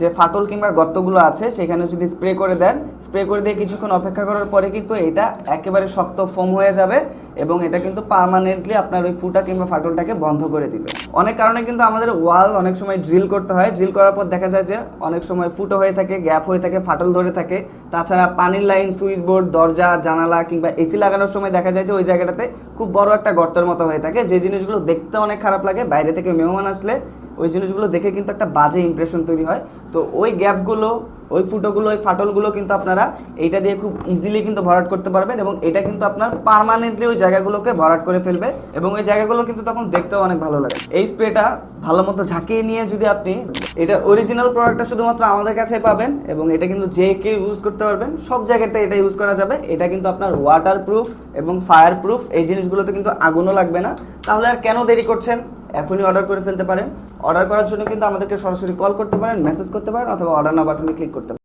যে ফাটল কিংবা গর্তগুলো আছে, সেখানে যদি স্প্রে করে দেন স্প্রে করে দিয়ে কিছুক্ষণ অপেক্ষা করার পরে কিন্তু এটা একেবারে শক্ত ফোম হয়ে যাবে এবং এটা কিন্তু পার্মানেন্টলি আপনার ওই ফুটা কিংবা ফাটলটাকে বন্ধ করে দিবে। অনেক কারণে কিন্তু আমাদের ওয়াল অনেক সময় ড্রিল করতে হয়। ড্রিল করার পর দেখা যায় যে অনেক সময় ফুটো হয়ে থাকে গ্যাপ হয়ে থাকে, ফাটল ধরে থাকে। তাছাড়া পানির লাইন সুইচ বোর্ড দরজা, জানালা কিংবা এসি লাগানোর সময় দেখা যায় যে ওই জায়গাটাতে খুব বড় একটা গর্তের মতো হয়ে থাকে। যে জিনিসগুলো দেখতে অনেক খারাপ লাগে, বাইরে থেকে মেহমান আসলে ওই জিনিসগুলো দেখে কিন্তু একটা বাজে ইমপ্রেশন তৈরি হয়। তো ওই গ্যাপগুলো, ওই ফুটোগুলো, ওই ফাটলগুলো কিন্তু আপনারা এইটা দিয়ে খুব ইজিলি কিন্তু ভরাট করতে পারবেন এবং এটা কিন্তু আপনার পার্মানেন্টলি ওই জায়গাগুলোকে ভরাট করে ফেলবে এবং ওই জায়গাগুলো কিন্তু তখন দেখতেও অনেক ভালো লাগে। এই স্প্রেটা ভালো মতো ঝাঁকিয়ে নিয়ে যদি আপনি এটা অরিজিনাল প্রোডাক্টটা শুধুমাত্র আমাদের কাছে পাবেন এবং এটা কিন্তু যে কেউ ইউজ করতে পারবেন, সব জায়গাতে এটা ইউজ করা যাবে। এটা কিন্তু আপনার ওয়াটার প্রুফ এবং ফায়ার প্রুফ এই জিনিসগুলোতে কিন্তু আগুনও লাগবে না। তাহলে আর কেন দেরি করছেন? এখনই অর্ডার করে ফেলতে পারেন। অর্ডার করার জন্য কিন্তু আমাদেরকে সরাসরি কল করতে পারেন মেসেজ করতে পারেন, অথবা অর্ডার না বাটনে ক্লিক করতে পারেন।